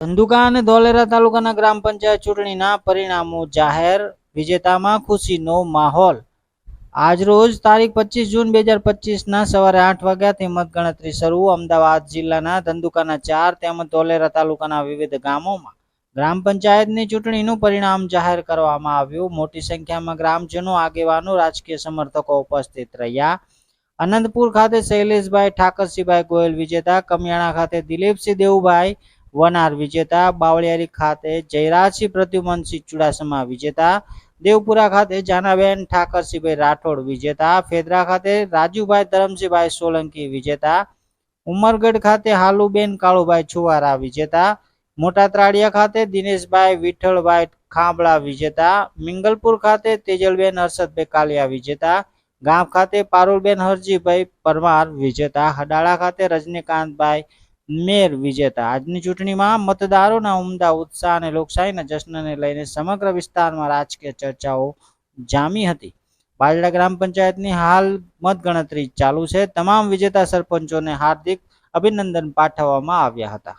ધંધુકા અને ધોલેરા તાલુકાના ગ્રામ પંચાયત ચૂંટણીના પરિણામો જાહેર. વિજેતામાં ખુશીનો માહોલ. આજરોજ તારીખ પચીસ જૂન બે હજાર પચીસના સવારે આઠ વાગ્યાથી મતગણતરી શરૂ. અમદાવાદ જિલ્લાના ધંધુકાના ચાર તેમજ ધોલેરા તાલુકાના વિવિધ ગામોમાં ગ્રામ પંચાયતની ચૂંટણીનું પરિણામ જાહેર કરવામાં આવ્યું. મોટી સંખ્યામાં ગ્રામજનો, આગેવાનો, રાજકીય સમર્થકો ઉપસ્થિત રહ્યા. આનંદપુર ખાતે શૈલેષભાઈ ઠાકરસિંહભાઈ ગોયલ વિજેતા, કમિયાણા ખાતે દિલીપસિંહ દેવુભાઈ વનાર વિજેતા બાવળિયારી ખાતે જયરાજસિંહ પ્રદ્યુમનસિંહ ચુડાસમા વિજેતા, દેવપુરા ખાતે જાનાબેન ઠાકરસિંહભાઈ રાઠોડ વિજેતા, ફેદરા ખાતે રાજુભાઈ ધરમસિંહભાઈ સોલંકી વિજેતા, ઉમરગઢ ખાતે હાલુબેન કાળુભાઈ છુવારા વિજેતા મોટા ત્રાડિયા ખાતે દિનેશભાઈ વિઠ્ઠલભાઈ ખાંભળા વિજેતા, મિંગલપુર ખાતે તેજલબેન હર્ષદભાઈ કાલિયા વિજેતા, ગામ ખાતે પારુલબેન હરજીભાઈ પરમાર વિજેતા, હડાળા ખાતે રજનીકાંતભાઈ મેર વિજેતા. આજની ચૂંટણીમાં મતદારોના ઉમદા ઉત્સાહ અને લોકશાહીના જશ્નને લઈને સમગ્ર વિસ્તારમાં રાજકીય ચર્ચાઓ જામી હતી. બાજડા ગ્રામ પંચાયતની હાલ મતગણતરી ચાલુ છે. તમામ વિજેતા સરપંચોને હાર્દિક અભિનંદન પાઠવવામાં આવ્યા હતા.